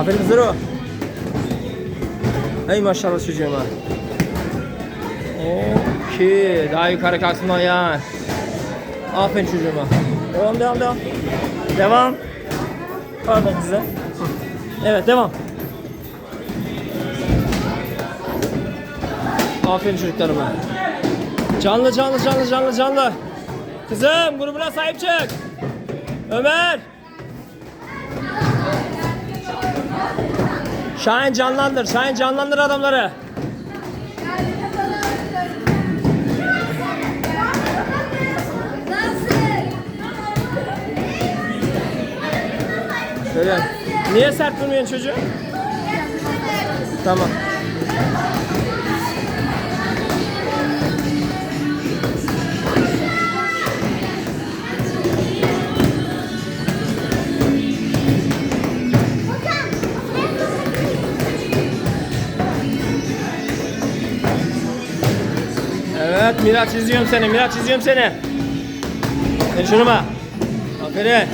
Aferin Zero. Ey maşallah çocuğuma. Okey. Daha yukarı kalksın ayağın. Aferin çocuğuma. Devam devam devam. Devam. Pardon size. Evet devam. Aferin çocuklarıma. Canlı canlı canlı canlı canlı. Kızım grubuna sahip çık. Ömer. Şahin canlandır. Şahin canlandır adamları. Söyle. Niye sert durmuyorsun çocuğu? Tamam. Evet Miraç izliyorum seni. Miraç izliyorum seni. Sen şunuma. Aferin.